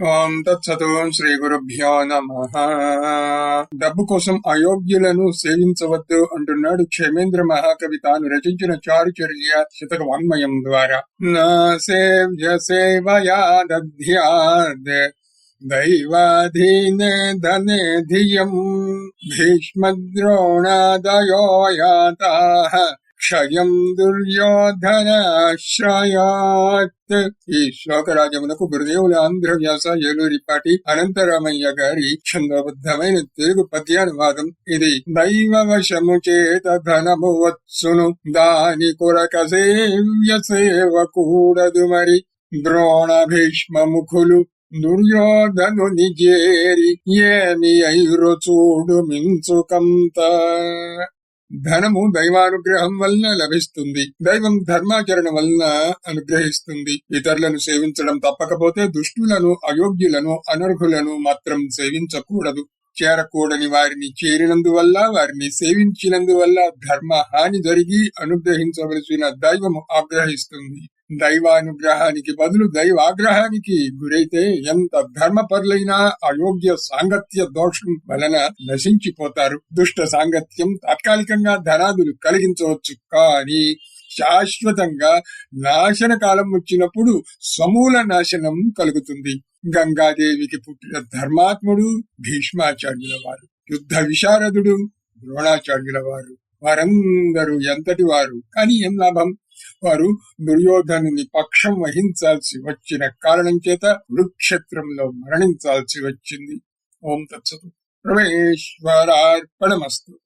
ఓం తత్సతో శ్రీ గురుభ్యో నమ. డబ్బు కోసం అయోగ్యులను సేవించవద్దు అంటున్నాడు క్షేమేంద్ర మహాకవి. తాను రచించిన చారుచర్య శతక వాన్మయం ద్వారా. నా సేవ్య సేవయా దధ్యాద్ దైవాధీనే ధనే ధియం భీష్మద్రోణాదయో యాతాః క్షయం దుర్యోధనాశ్రయాత్. ఈ శ్లోకరాజమునకు గురుదేవుల ఆంధ్ర వ్యాస ఏలూరిపాటి అనంతరామయ్య గారి ఛందబద్ధమైన తెలుగు పద్యానువాదం ఇది. దైవ వశము చేత ధనము వచ్చును దాని కొరక సేవ్య సేవ కూడదు మరి. ద్రోణ భీష్మ ముఖులు దుర్యోధను నిజేరి ఏమి ఐరు చూడు మించుకంత. ధనము దైవానుగ్రహం వలన లభిస్తుంది. దైవం ధర్మాచరణ వలన అనుగ్రహిస్తుంది. ఇతరులను సేవించడం తప్పకపోతే దుష్టులను అయోగ్యులను అనర్హులను మాత్రం సేవించకూడదు. చేరకూడని వారిని చేరినందువల్ల వారిని సేవించినందువల్ల ధర్మ హాని జరిగి అనుగ్రహించవలసిన దైవము ఆగ్రహిస్తుంది. దైవానుగ్రహానికి బదులు దైవాగ్రహానికి గురైతే ఎంత ధర్మపరులైనా అయోగ్య సాంగత్య దోషం వలన నశించిపోతారు. దుష్ట సాంగత్యం తాత్కాలికంగా ధనాదులు కలిగించవచ్చు. కానీ శాశ్వతంగా నాశన కాలం వచ్చినప్పుడు సమూల నాశనం కలుగుతుంది. గంగాదేవికి పుట్టిన ధర్మాత్ముడు భీష్మాచార్యుల వారు యుద్ధ విశారదుడు ద్రోణాచార్యుల వారు వారందరూ ఎంతటి వారు? కానీ ఏం లాభం? వారు దుర్యోధనుని పక్షం వహించాల్సి వచ్చిన కారణం చేత కురుక్షేత్రంలో మరణించాల్సి వచ్చింది. ఓం తత్సతు. పరమేశ్వరార్పణమస్తు.